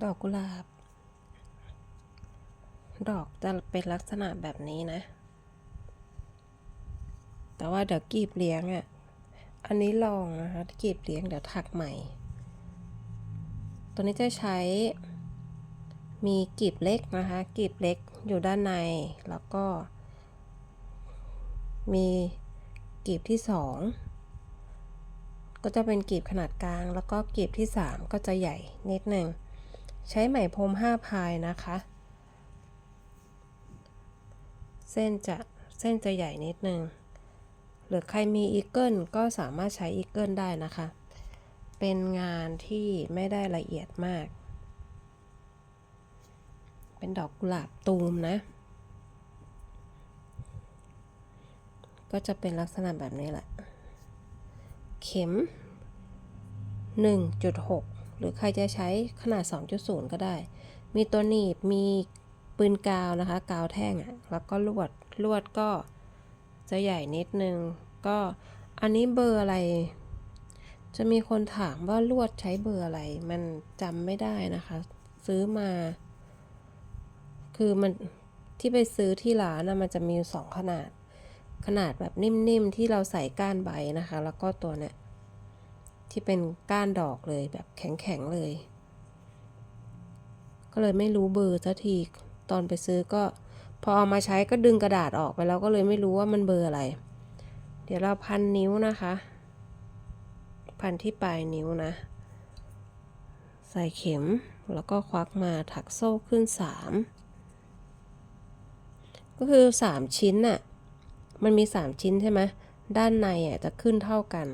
ดอกกุหลาบ ดอกจะเป็นลักษณะแบบนี้นะ แต่ว่าเดี๋ยวกีบเลี้ยงอะ่ะ อันนี้ลองนะคะกีบเลี้ยงเดี๋ยวถักใหม่ ตัวนี้จะใช้มีกีบเล็กนะคะ กีบเล็กอยู่ด้านใน แล้วก็ มีกีบที่สองก็จะเป็นกีบขนาดกลาง แล้วก็กีบที่สามก็จะใหญ่นิดหนึ่ง ใช้ไหมพรมห้าพายนะคะ เส้นจะเส้นจะใหญ่นิดนึง หรือใครมีอีเกิลก็สามารถใช้อีเกิลได้นะคะ เป็นงานที่ไม่ได้ละเอียดมาก เป็นดอกกุหลาบตูมนะ ก็จะเป็นลักษณะแบบนี้แหละ เข็ม 1.6 หรือใครจะใช้ขนาด 2.0 ก็ได้ มีตัวหนีบ มีปืนกาวนะคะ กาวแท่งอะ่ะ แล้วก็ลวด ลวดก็จะใหญ่นิดนึง ก็อันนี้เบอร์อะไร จะมีคนถามว่าลวดใช้เบอร์อะไร มันจำไม่ได้นะคะ ซื้อมา คือมันที่ไปซื้อที่ร้านนะมันจะมีสองขนาด ขนาดแบบนิ่มๆที่เราใส่ก้านใบนะคะ แล้วก็ตัวเนี้ย ที่เป็นก้านดอกเลยแบบแข็งๆเลย ก็เลยไม่รู้เบอร์สักทีตอนไปซื้อก็พอเอามาใช้ก็ดึงกระดาษออกไปแล้วก็เลยไม่รู้ว่ามันเบอร์อะไร เดี๋ยวเราพันนิ้วนะคะ พันที่ปลายนิ้วนะ ใส่เข็มแล้วก็ควักมาถักโซ่ขึ้น 3 ก็คือ 3 ชิ้นน่ะ มันมี 3 ชิ้นใช่ไหมด้านในอะจะขึ้นเท่ากัน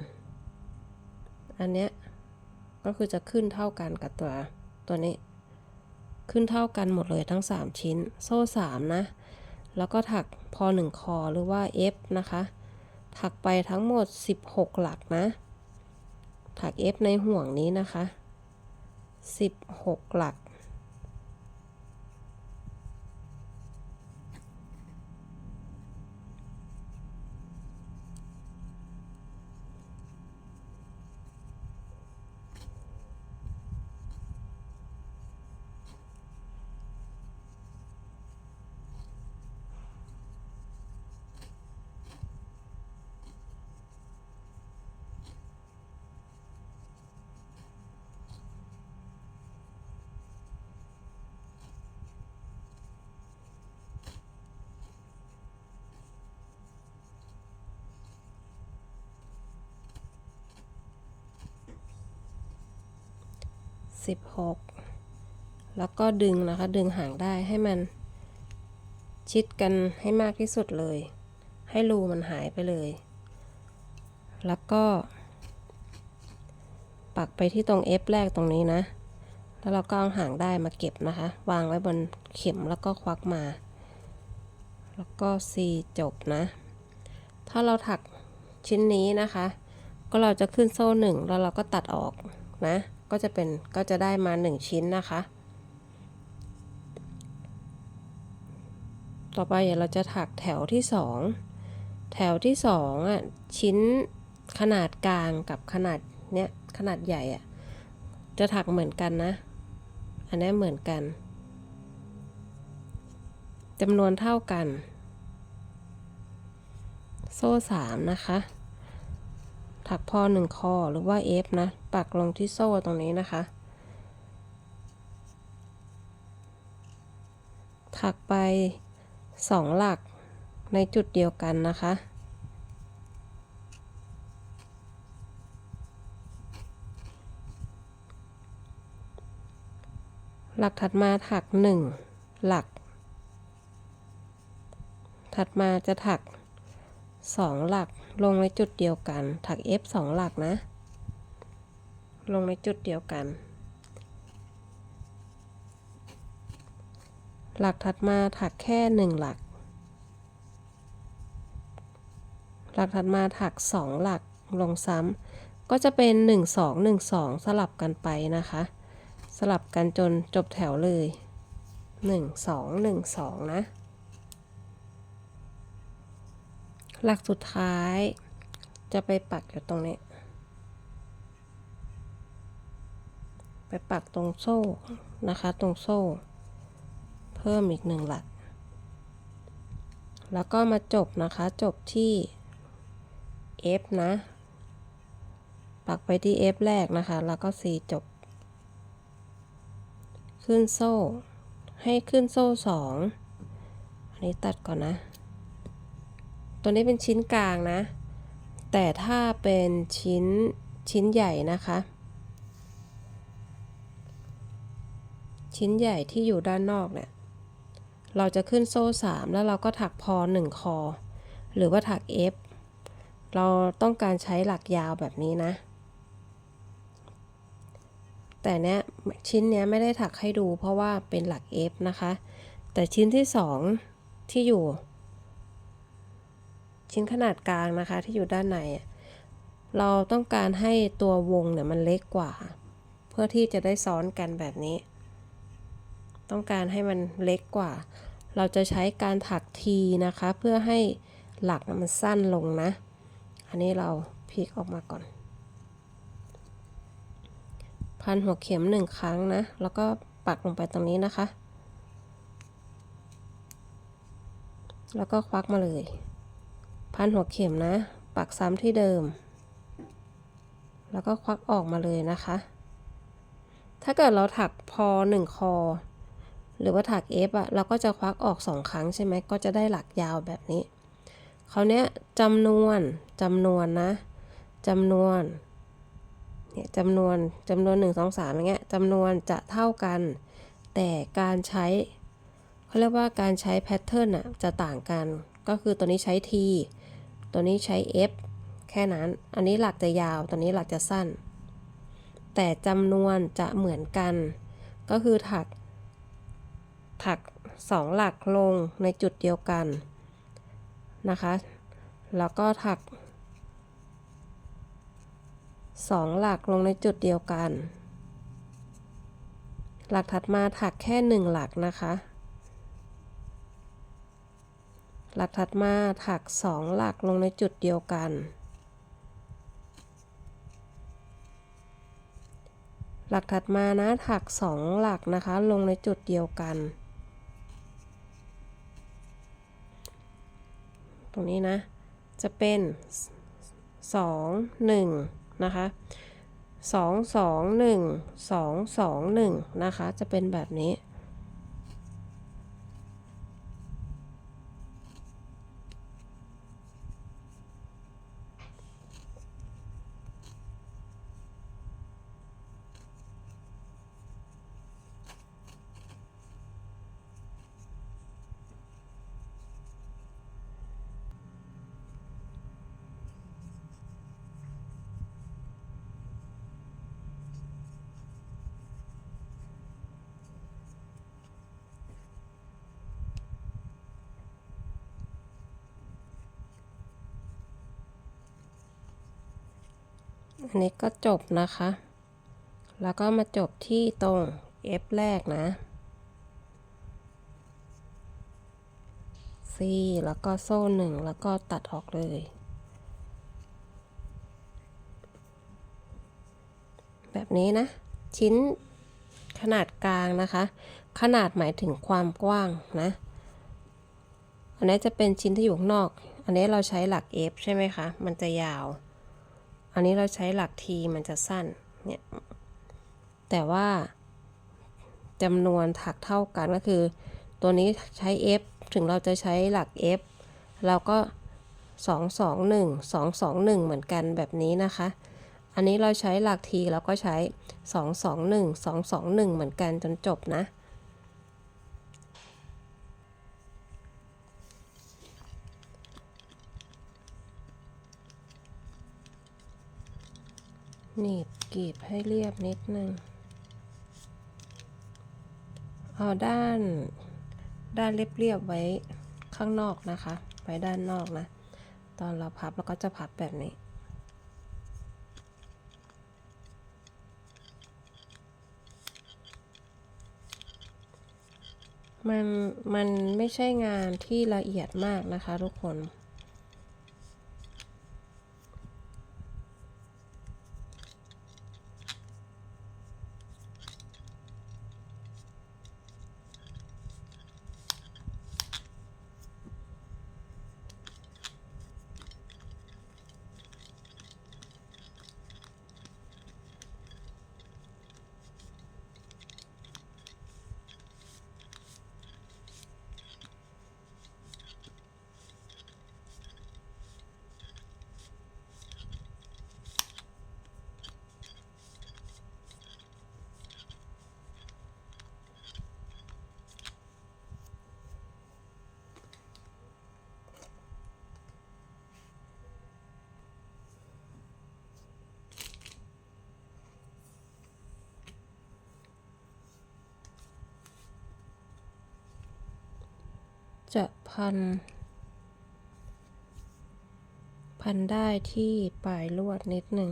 อันเนี้ยก็คือจะขึ้นเท่ากันกับตัวตัวนี้ ขึ้นเท่ากันหมดเลยทั้ง 3 ชิ้น โซ่ 3 นะ แล้วก็ถักพอ1คอหรือว่า F นะคะ ถักไปทั้งหมด 16 หลักนะ ถัก F ในห่วงนี้นะคะ 16 หลัก 16 แล้วก็ดึงนะคะ ดึงหางได้ให้มันชิดกันให้มากที่สุดเลย ให้รูมันหายไปเลย แล้วก็ ปักไปที่ตรง F แรกตรงนี้นะ แล้วเราก็เอาหางได้มาเก็บนะคะ วางไว้บนเข็มแล้วก็ควักมา แล้วก็ C จบนะ ถ้าเราถักชิ้นนี้นะคะ ก็เราจะขึ้นโซ่หนึ่งแล้วเราก็ตัดออกนะ ก็จะเป็นก็จะได้มา 1 ชิ้นนะคะ ต่อไปเราจะถักแถวที่ 2 แถวที่2อะชิ้นขนาดกลางกับขนาดเนี้ยขนาดใหญ่อะจะถักเหมือนกันนะ อันนี้เหมือนกันจำนวนเท่ากัน โซ่3นะคะ ถักพอหนึ่งคอหรือว่า F นะ ปักลงที่โซ่ตรงนี้นะคะ ถักไปสองหลักในจุดเดียวกันนะคะ หลักถัดมาถักหนึ่งหลัก ถัดมาจะถัก สองหลักลงในจุดเดียวกัน ถัก F สองหลักนะ ลงในจุดเดียวกัน หลักถัดมาถักแค่หนึ่งหลัก หลักถัดมาถักสองหลักลงซ้ำก็จะเป็นหนึ่งสองหนึ่งสองสลับกันไปนะคะ สลับกันจนจบแถวเลยหนึ่งสองหนึ่งสองนะ หลักสุดท้าย จะไปปักอยู่ตรงนี้ ไปปักตรงโซ่นะคะ ตรงโซ่ เพิ่มอีกหนึ่งหลัก แล้วก็มาจบนะคะ จบที่ F นะ ปักไปที่ F แรกนะคะ แล้วก็ C จบ ขึ้นโซ่ ให้ขึ้นโซ่สองอันนี้ตัดก่อนนะ ตัวนี้เป็นชิ้นกลางนะ แต่ถ้าเป็นชิ้นชิ้นใหญ่นะคะ ชิ้นใหญ่ที่อยู่ด้านนอกเนี่ยเราจะขึ้นโซ่ 3 แล้วเราก็ถักพอ 1 คอ หรือว่าถัก F เราต้องการใช้หลักยาวแบบนี้นะ แต่เนี้ยชิ้นเนี้ยไม่ได้ถักให้ดูเพราะว่าเป็นหลัก F นะคะ แต่ชิ้นที่ 2 ที่อยู่ ชิ้นขนาดกลางนะคะ ที่อยู่ด้านใน เราต้องการให้ตัววงเนี่ยมันเล็กกว่า เพื่อที่จะได้ซ้อนกันแบบนี้ ต้องการให้มันเล็กกว่า เราจะใช้การถักทีนะคะ เพื่อให้หลักมันสั้นลงนะ อันนี้เราพลิกออกมาก่อน พันหัวเข็มหนึ่งครั้งนะ แล้วก็ปักลงไปตรงนี้นะคะ แล้วก็ควักมาเลย พันหัวเข็มนะ ปักซ้ำที่เดิม แล้วก็ควักออกมาเลยนะคะ ถ้าเกิดเราถักพอหนึ่งคอ หรือว่าถัก F อะเราก็จะควักออกสองครั้งใช่ไหมก็จะได้หลักยาวแบบนี้เขาวเนี้ยจำนวนจำนวนนะจำนวนเนี่ยจำนวนจำนวนหนึ่งสองสามอย่างเงี้ยจำนวนจะเท่ากัน แต่การใช้เขาเรียกว่าการใช้แพทเทิร์นอะจะต่างกัน ก็คือตัวนี้ใช้ T ตัวนี้ใช้ F แค่นั้น อันนี้หลักจะยาว ตัวนี้หลักจะสั้น แต่จำนวนจะเหมือนกัน ก็คือถัก ถักสองหลักลงในจุดเดียวกันนะคะ แล้วก็ถักสองหลักลงในจุดเดียวกัน หลักถัดมาถักแค่หนึ่งหลักนะคะ หลักถัดมาถักสองหลักลงในจุดเดียวกัน หลักถัดมานะถักสองหลักนะคะลงในจุดเดียวกัน ตรงนี้นะ จะเป็นสองหนึ่งนะคะสองสองหนึ่งสองสองหนึ่งนะคะ จะเป็นแบบนี้ อันนี้ก็จบนะคะ แล้วก็มาจบที่ตรง F แรกนะ C แล้วก็โซ่หนึ่งแล้วก็ตัดออกเลย แบบนี้นะ ชิ้นขนาดกลางนะคะ ขนาดหมายถึงความกว้างนะ อันนี้จะเป็นชิ้นที่อยู่ข้างนอก อันนี้เราใช้หลัก F ใช่ไหมคะ มันจะยาว อันนี้เราใช้หลัก T มันจะสั้นเนี่ยแต่ว่าจำนวนถักเท่ากันก็คือ ตัวนี้ใช้ F ถึงเราจะใช้หลัก F เราก็ 2 2 1 2 2 1 เหมือนกันแบบนี้นะคะ อันนี้เราใช้หลัก T เราก็ใช้ 2 2 1 2 2 1 เหมือนกันจนจบนะ หนีบกรีบให้เรียบนิดนึงเอาด้านด้านเรียบๆไว้ข้างนอกนะคะ ไว้ด้านนอกนะ ตอนเราพับเราก็จะพับแบบนี้ มันมันไม่ใช่งานที่ละเอียดมากนะคะทุกคน พัน พันได้ที่ปลายลวดนิดหนึ่ง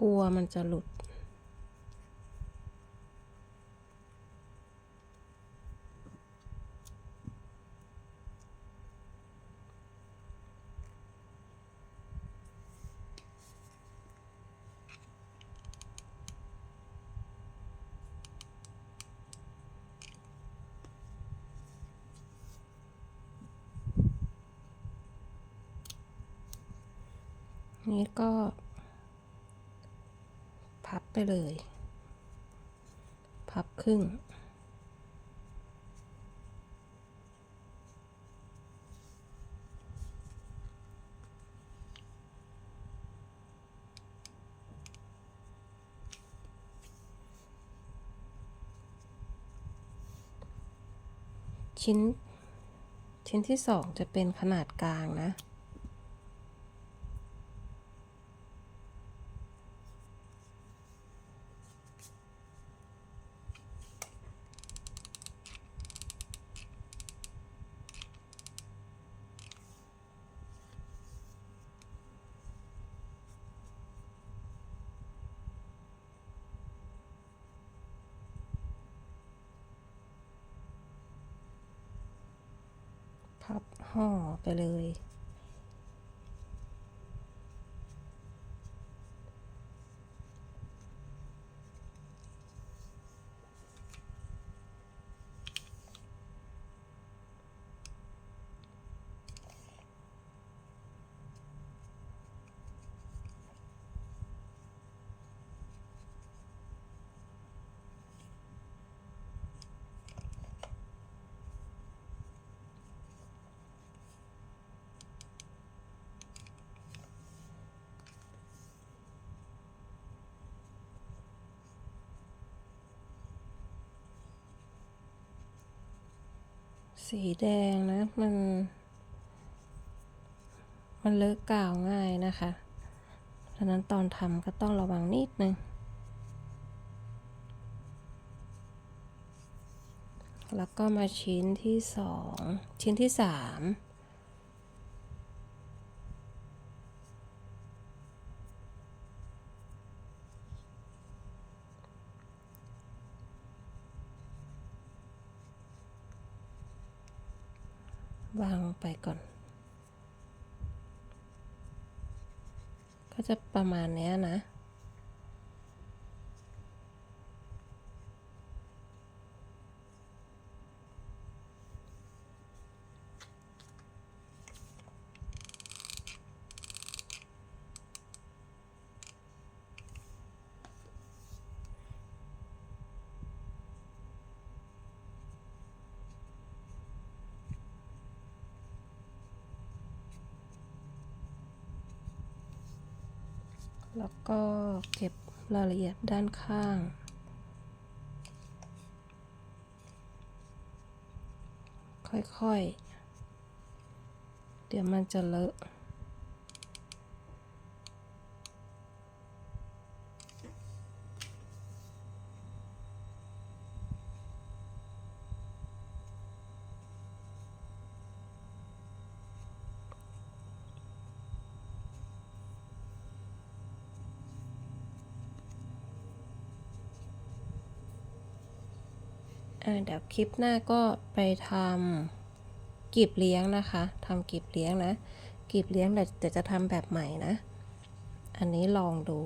กลัวมันจะหลุด นี่ก็ พับไปเลย พับครึ่ง ชิ้น ชิ้นที่สองจะเป็นขนาดกลางนะ พับห่อไปเลย สีแดงนะมัน มันเลอะกาวง่ายนะคะดังนั้นตอนทำก็ต้องระวังนิดนึง แล้วก็มาชิ้นที่สองชิ้นที่สาม วางลงไป ก่อน ก็จะประมาณนี้นะ แล้วก็เก็บรายละเอียดด้านข้าง ค่อยๆ เดี๋ยวมันจะเลอะ เดี๋ยวคลิปหน้าก็ไปทำกีบเลี้ยงนะคะทำกีบเลี้ยงนะกีบเลี้ยงเดี๋ยวจะทำแบบใหม่นะ อันนี้ลองดู